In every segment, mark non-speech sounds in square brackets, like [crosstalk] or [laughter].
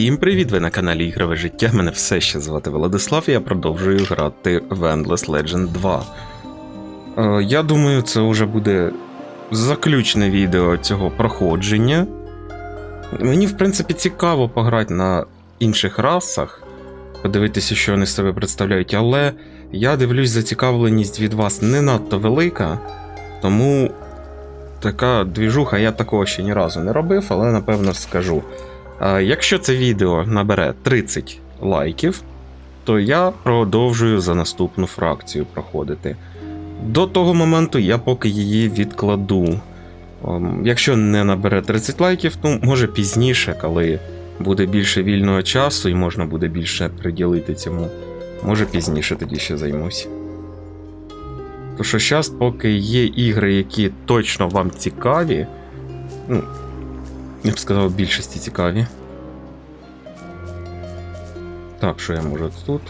Всім привіт! Ви на каналі Ігрове життя. Мене все ще звати Владислав, і я продовжую грати в Endless Legend 2. Е, я думаю, це вже буде заключне відео цього проходження. Мені, в принципі, цікаво пограти на інших расах, подивитися, що вони з себе представляють, але я дивлюсь, зацікавленість від вас не надто велика, тому така двіжуха я такого ще ні разу не робив, але напевно скажу. Якщо це відео набере 30 лайків, то я продовжую за наступну фракцію проходити. До того моменту я поки її відкладу. Ем, Якщо не набере 30 лайків, ну може пізніше, коли буде більше вільного часу і можна буде більше приділити цьому. Може пізніше тоді ще займусь. То що зараз, поки є ігри, які точно вам цікаві, ну, я б сказав, більшості цікаві. Так, що я можу тут?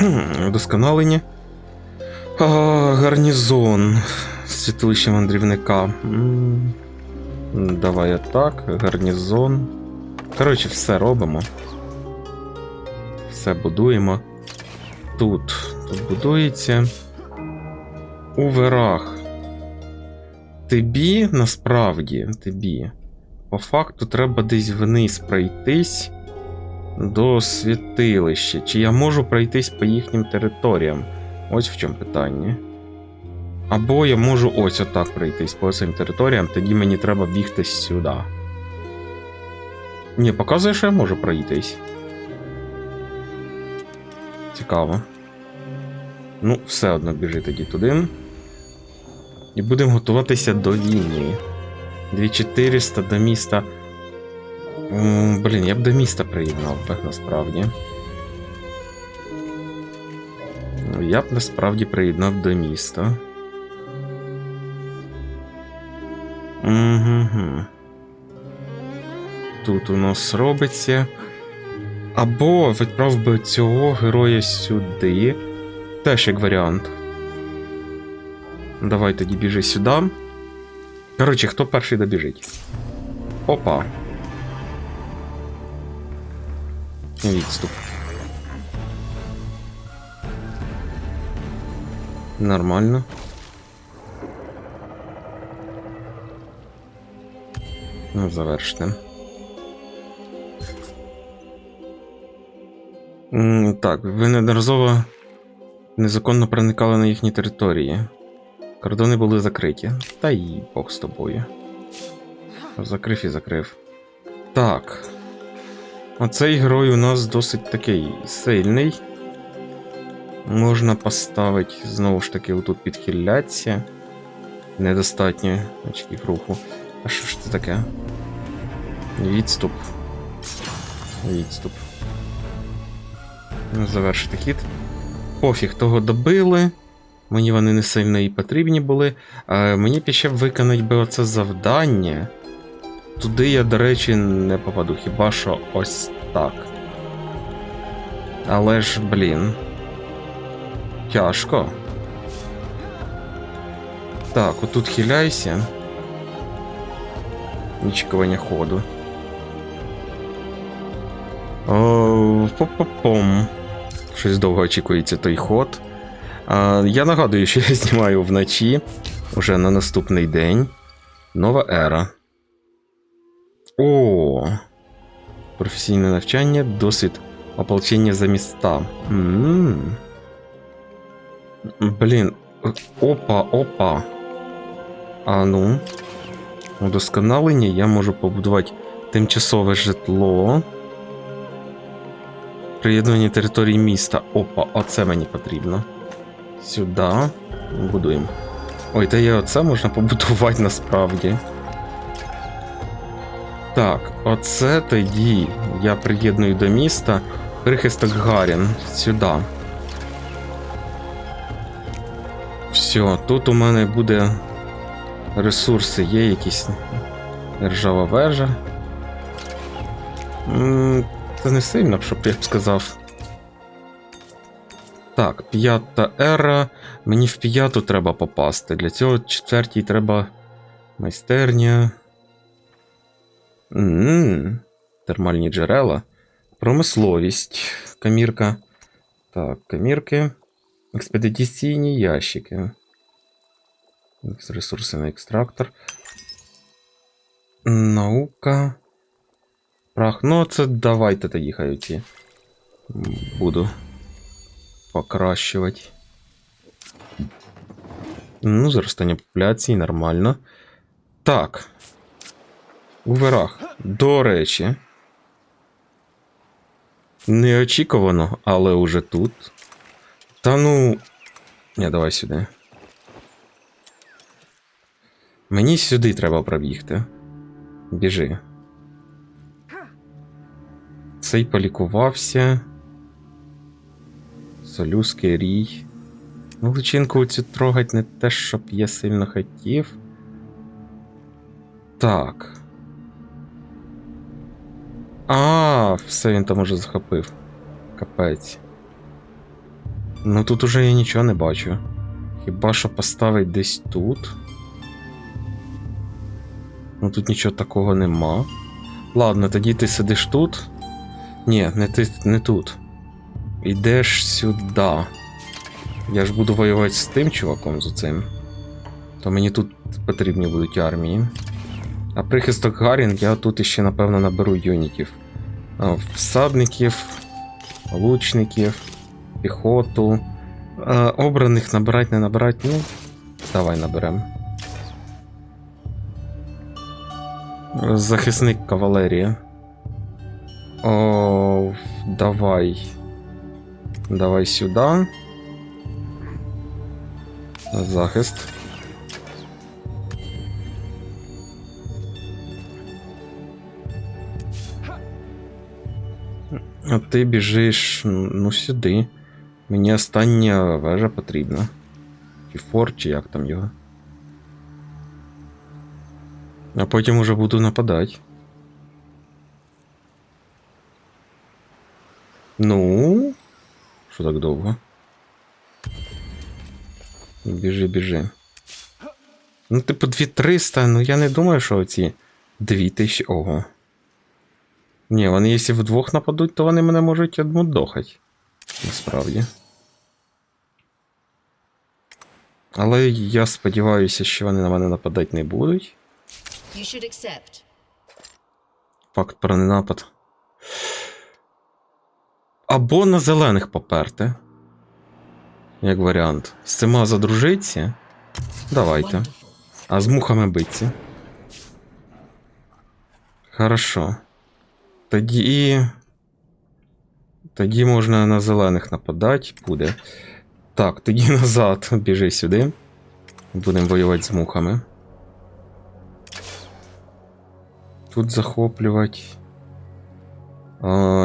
[clears throat] Удосконалення. Гарнізон. Святилище мандрівника. М, Давай так, гарнізон. Коротше, все робимо. Все будуємо. Тут. Тут будується. У верах. Тобі насправді, тобі. По факту треба десь вниз пройтись до святилища. Чи я можу пройтись по їхнім територіям? Ось в чому питання. Або я можу ось отак пройтись по цим територіям, тоді мені треба бігти сюди. Ні, показує, що я можу пройтись. Цікаво. Ну, все одно біжи тоді туди. І будемо готуватися до війни. 2400 до міста. Блін, я б до міста приєднав би насправді. Я б насправді приєднав до міста. Угу. Тут у нас робиться. Або відправ би цього героя сюди. Теж як варіант. Давай тоді біжи сюди. Коротше, хто перший добіжить? Опа. Відступ. Нормально. Ну, завершити. Так, ви неодноразово незаконно проникали на їхні території. Кордони були закриті. Та й Бог з тобою. Закрив і закрив. Так. Оцей герой у нас досить такий сильний. Можна поставити знову ж таки отут підхиляться. Недостатньо очків руху. А що ж це таке? Відступ. Відступ. Завершити хід. Пофіг, того добили. Мені вони не сильно і потрібні були. А мені б ще виконати би оце завдання. Туди я, до речі, не попаду, хіба що ось так. Але ж, блін. Тяжко. Так, отут хиляйся. Нічкування ходу. О, По-по-пом. Щось довго очікується той ход. Я нагадую, що я знімаю вночі уже на наступний день. Нова ера. О. Професійне навчання, досвід ополчення за міста. м Блін. Опа, опа. А ну. Удосконалення я можу побудувати тимчасове житло. Приєднання території міста. Опа, оце мені потрібно. Сюди. Будуємо. Ой, та є оце можна побудувати [laughs] насправді. Так, оце тоді я приєдную до міста прихисток Гарін. Сюди. Все, тут у мене буде ресурси, є якісь ржава вежа. Це не сильно, щоб я б сказав. Так, п'ята ера. Мені в п'яту треба попасти. Для цього четвертій треба майстерня. м Термальні джерела. Промисловість. Камірка. Так, камірки. Експедиційні ящики. Ресурсний екстрактор. Наука. Прах. Ну, це давайте тоді хай. Буду покращувати. Ну, зростання популяції, нормально. Так. У верах. До речі. Неочікувано, але уже тут. Та ну. Ні, давай сюди. Мені сюди треба пробігти. Біжи. Цей полікувався. Солюський рій. Ну, личинку цю трогать не те, щоб я сильно хотів. Так. А, все він там уже захопив. Капець. Ну тут уже я нічого не бачу. Хіба що поставить десь тут. Ну тут нічого такого нема. Ладно, тоді ти сидиш тут. Ні, не ти не тут. Йдеш сюди. Я ж буду воювати з тим чуваком з цим. То мені тут потрібні будуть армії. А прихисток Гарінг я тут іще, напевно, наберу юнітів. Всадників, лучників, піхоту. А, Обраних набирати, не набирати, ну. Давай наберем. Захисник кавалерії. О, давай. Давай сюди. Захист. А ти біжиш ну сюди. Мені остання вежа потрібна. Чи форт, чи як там його. А потім уже буду нападати. Ну. Що так довго? Біжи, біжи. Ну, типу, 2300, ну я не думаю, що оці 2000. Ого. Ні, вони якщо вдвох нападуть, то вони мене можуть одмудохати. Насправді. Але я сподіваюся, що вони на мене нападати не будуть. Факт про ненапад. Або на зелених поперти. Як варіант. З цими задружиться. Давайте. А з мухами биться. Хорошо. Тоді. Тоді можна на зелених нападати буде. Так, тоді [laughs] назад біжи сюди. Будемо воювати з мухами. Тут захоплювати.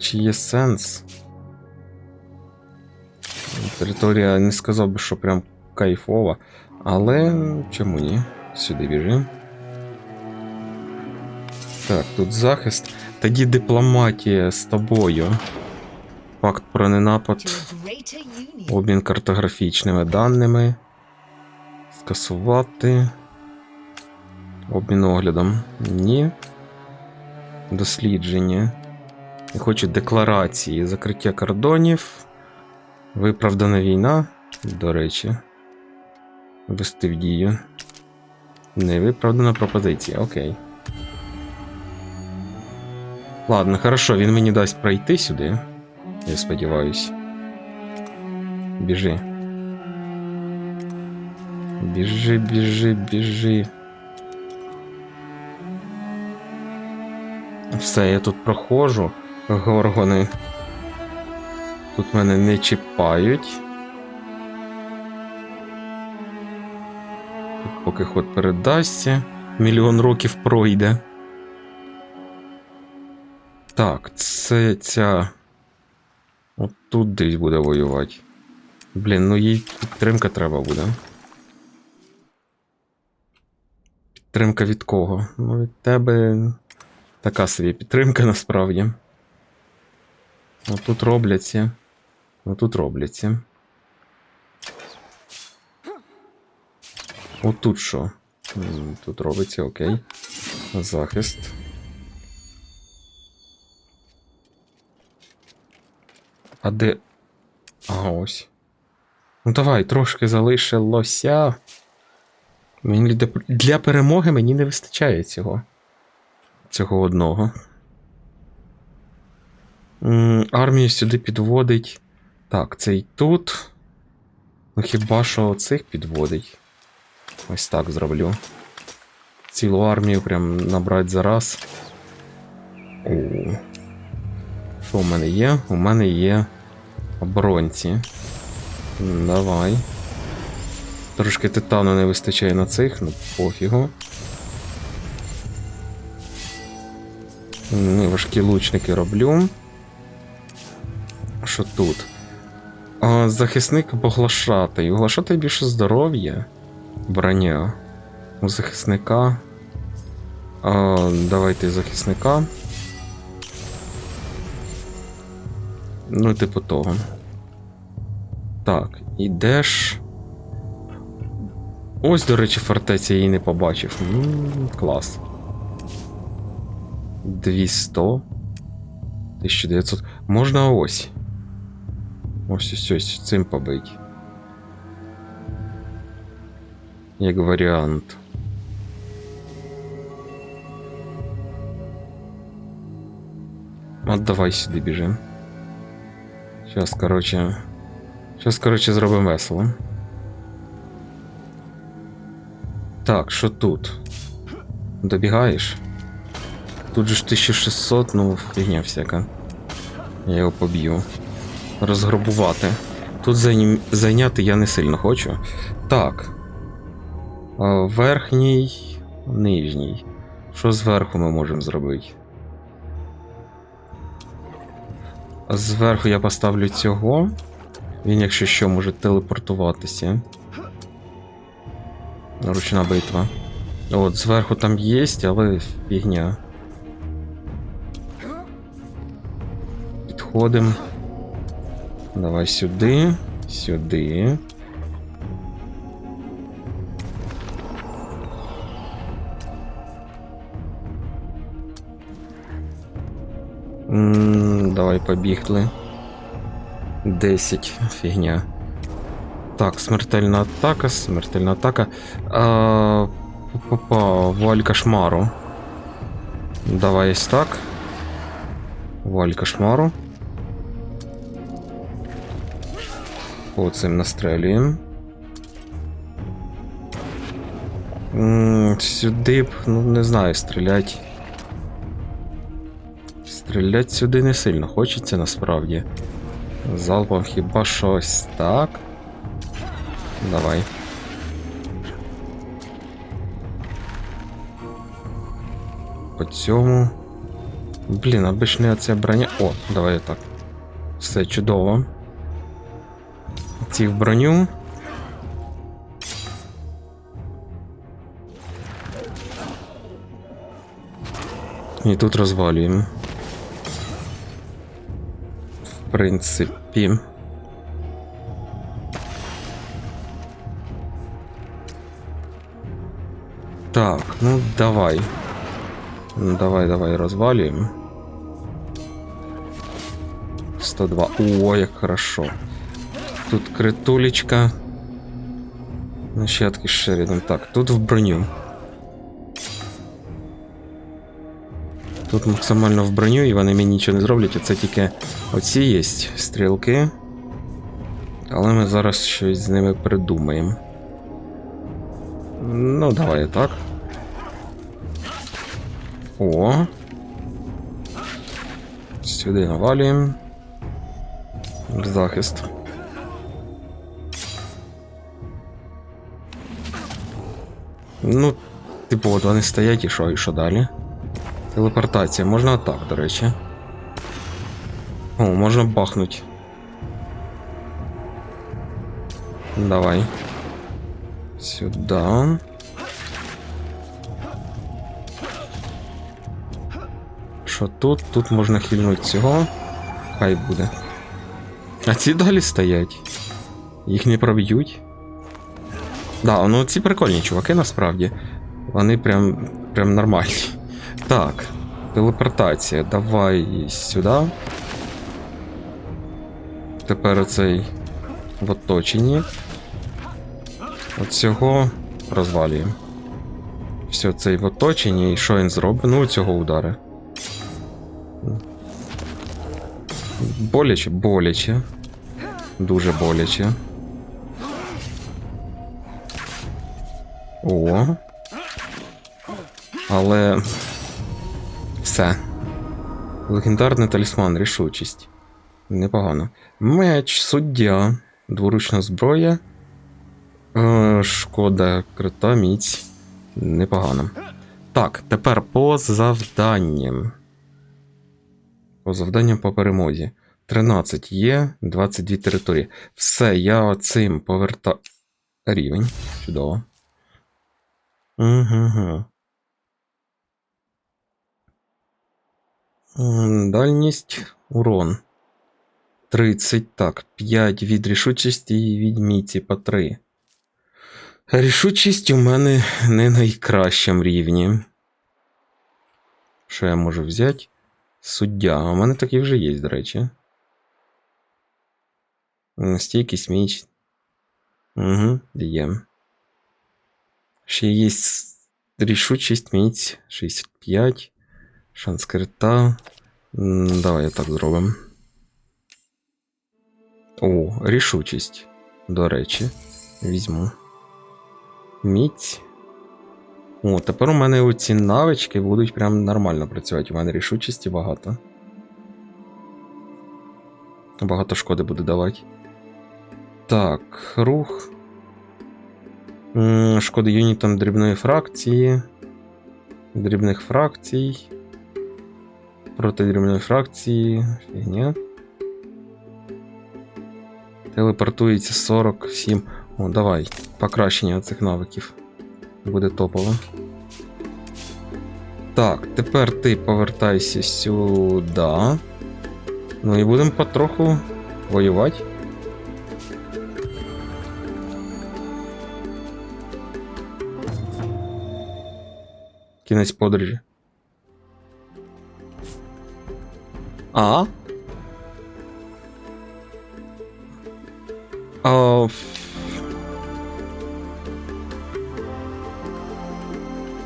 Чи є сенс? Територія не сказав би, що прям кайфова. Але чому ні? Сюди біжи. Так, тут захист. Тоді дипломатія з тобою. Факт про ненапад. Обмін картографічними даними. Скасувати. Обмін оглядом. Ні. Дослідження. Я хочу декларації. Закриття кордонів. Виправдана війна. До речі. Вести в дію. Невиправдана пропозиція. Окей. Ладно, хорошо, він мені дасть пройти сюди. Я сподіваюсь. Біжи. Біжи, біжи, біжи. Все, я тут проходжу. Горгони. Тут мене не чіпають. Поки ход передасться, мільйон років пройде. Так, це ця. От тут десь буде воювати. Блін, ну їй підтримка треба буде. Підтримка від кого? Ну, від тебе така собі підтримка насправді. Отут робляться. Отут робляться. Отут що? Тут робиться, окей. Захист. А де. А ось. Ну давай, трошки залишилося. Мені для перемоги мені не вистачає цього. Цього одного. Армію сюди підводить. Так, цей тут. Ну хіба що цих підводить? Ось так зроблю. Цілу армію прям набрати зараз. О. Що у мене є? У мене є оборонці. Давай. Трошки титану не вистачає на цих, ну пофігу. Важкі лучники роблю. Що тут? А, захисник поглашатий. Оглашатий більше здоров'я. Броня. У захисника. А, давайте захисника. Ну, типу того. Так, ідеш. Ось, до речі, фортеця її не побачив. М, клас. 200. 1900. Можна ось. Ось ось ось цим побить. Як варіант. От давай сюди біжим. Сейчас, короче. Сейчас, короче, зробимо весело. Так, що тут? Добігаєш? Тут же ж 1600, ну, фігня всяка. Я його поб'ю. Розграбувати. Тут зайняти я не сильно хочу. Так. Верхній, нижній. Що зверху ми можемо зробити? Зверху я поставлю цього. Він, якщо що, може телепортуватися. Ручна битва. От, зверху там є, але фігня. Підходимо. Давай сюди. Сюди. М, Давай побігли. 10. Фігня. Так, смертельна атака, смертельна атака. А, Попа, вуаль кошмару. Давай ось так. Вуаль кошмару. По цим настрелюємо. Сюди б, ну не знаю, стрілять. Стрілять сюди не сильно хочеться насправді. Залпом хіба щось так. Давай. По цьому. Блін, аби ж не оця броня. О, давай так. Все чудово. Ці в броню. І тут розвалюємо. В принципі. Так, ну давай. Ну, давай, давай, розвалюємо. 102. О, як хорошо. Тут критулечка. Нащадки з Шерідом. Так, тут в броню. Тут максимально в броню, і вони мені нічого не зроблять. Оце тільки оці є стрілки. Але ми зараз щось з ними придумаємо. Ну, давай так. О. Сюди навалюємо. Захист. Ну, типу, от вони стоять і що, і що далі? Телепортація, можна так, до речі. О, можна бахнуть. Давай. Сюда. Що тут? Тут можна хильнути цього. Хай буде. А ці далі стоять. Їх не проб'ють. Да, ну ці прикольні чуваки насправді. Вони прям прям нормальні. Так, телепортація. Давай сюди. тепер оцей в оточенні. От цього розвалюємо. Все, цей в оточенні, і що він зробить? Ну, цього удари. Боляче, боляче. Дуже боляче. О. Але. Все. Легендарний талісман, рішучість. Непогано. Меч, суддя, дворучна зброя. Е, шкода, крита, міць. Непогано. Так, тепер по завданням. По завданням по перемозі. 13 є, 22 території. Все, я цим поверта. Рівень. Чудово. Угу. Дальність урон. 30. Так, 5 від рішучості і від міці по 3. Рішучість у мене не найкращим рівні. Що я можу взяти? Суддя. У мене такий вже є, до речі. Стійкість міч. Угу, є. Ще є рішучість міць 65. Шанс крита. Давай так зробимо. О, рішучість. До речі, візьму. Міць. О, тепер у мене оці навички будуть прям нормально працювати. У мене рішучості багато. Багато шкоди буде давати. Так, рух. Шкода юнітам дрібної фракції. Дрібних фракцій. Проти дрібної фракції. Фігня. Телепортується 47. О, давай. Покращення цих навиків. Буде топово. Так, тепер ти повертайся сюди. Ну і будемо потроху воювати. Кінець подорожі. А? А...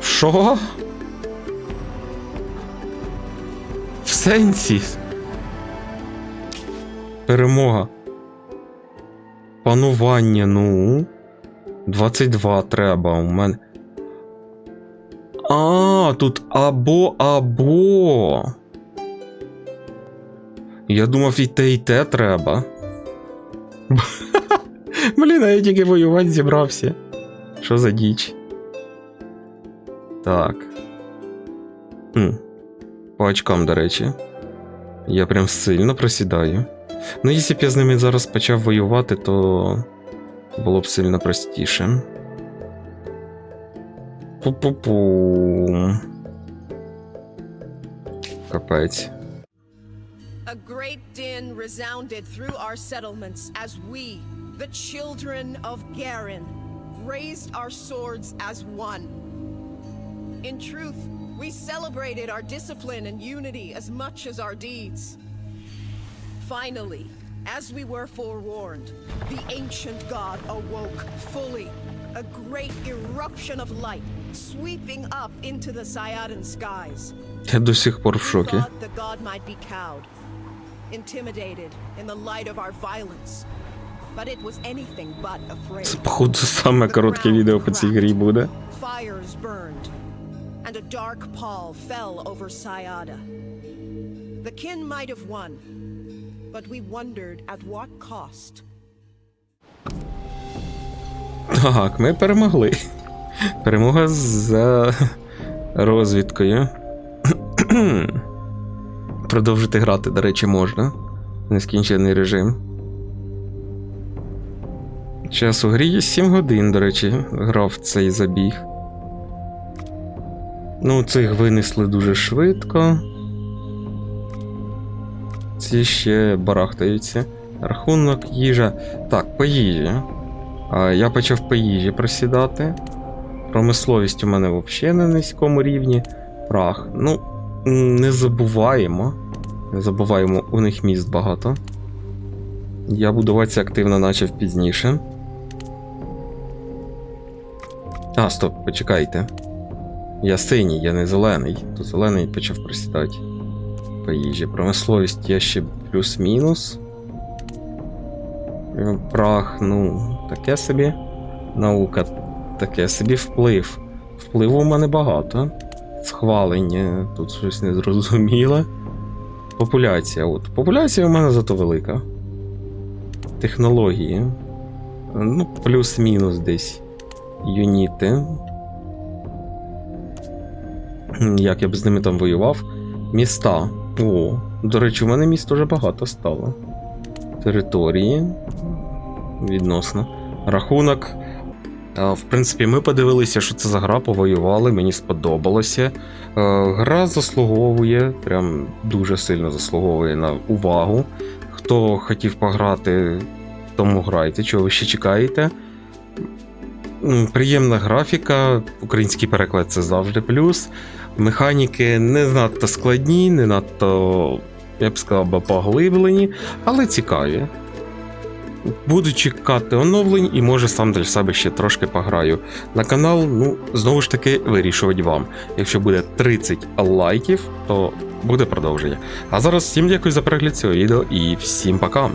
Що? В сенсі? Перемога. Панування, ну. 22 треба у мене. А, тут або або. Я думав, і те, і те треба. [laughs] Блін, а я тільки воювати зібрався. Що за діч? Так. Хм. По очкам, до речі. Я прям сильно просідаю. Ну, якщо б я з ними зараз почав воювати, то було б сильно простіше. Пу-пу-пу. Капець. A great din resounded through our settlements as we, the children of Garin, raised our swords as one. In truth, we celebrated our discipline and unity as much as our deeds. Finally, as we were forewarned, the ancient god awoke fully, a great eruption of light sweeping up into the Syadan skies. Я до сих пор в We шокі. thought the god might be cowed, intimidated in the light of our violence. But it was anything but afraid. Це, походу, саме коротке відео по цій грі буде. Fires burned, and a dark pall fell over Sayada. The kin might have won, but we wondered at what cost. Так, ми перемогли. Перемога за розвідкою. Продовжити грати, до речі, можна. Нескінчений режим. Час у грі є 7 годин, до речі, грав цей забіг. Ну, цих винесли дуже швидко. Ці ще барахтаються. Рахунок їжа. Так, по їжі. Я почав по їжі просідати. Промисловість у мене взагалі на низькому рівні. Прах. Ну, не забуваємо. Не забуваємо, у них міст багато. Я будуватися активно почав пізніше. А, стоп, почекайте. Я синій, я не зелений. То зелений почав присідати. По їжі. Промисловість є ще плюс-мінус. Прах, ну, таке собі. Наука, таке собі вплив. Впливу у мене багато. Схвалення, тут щось незрозуміле. Популяція. От. Популяція у мене зато велика. Технології. Ну, плюс-мінус десь. Юніти. Як я б з ними там воював? Міста. О, до речі, у мене міст уже багато стало. Території. Відносно. Рахунок. В принципі, ми подивилися, що це за гра, повоювали, мені сподобалося. Е, Гра заслуговує, прям дуже сильно заслуговує на увагу. Хто хотів пограти, тому грайте, чого ви ще чекаєте. Приємна графіка, український переклад це завжди плюс. Механіки не надто складні, не надто, я б сказав, поглиблені, але цікаві. Буду чекати оновлень і може сам для себе ще трошки пограю. На канал, ну, знову ж таки, вирішувати вам. Якщо буде 30 лайків, то буде продовження. А зараз всім дякую за перегляд цього відео і всім пока!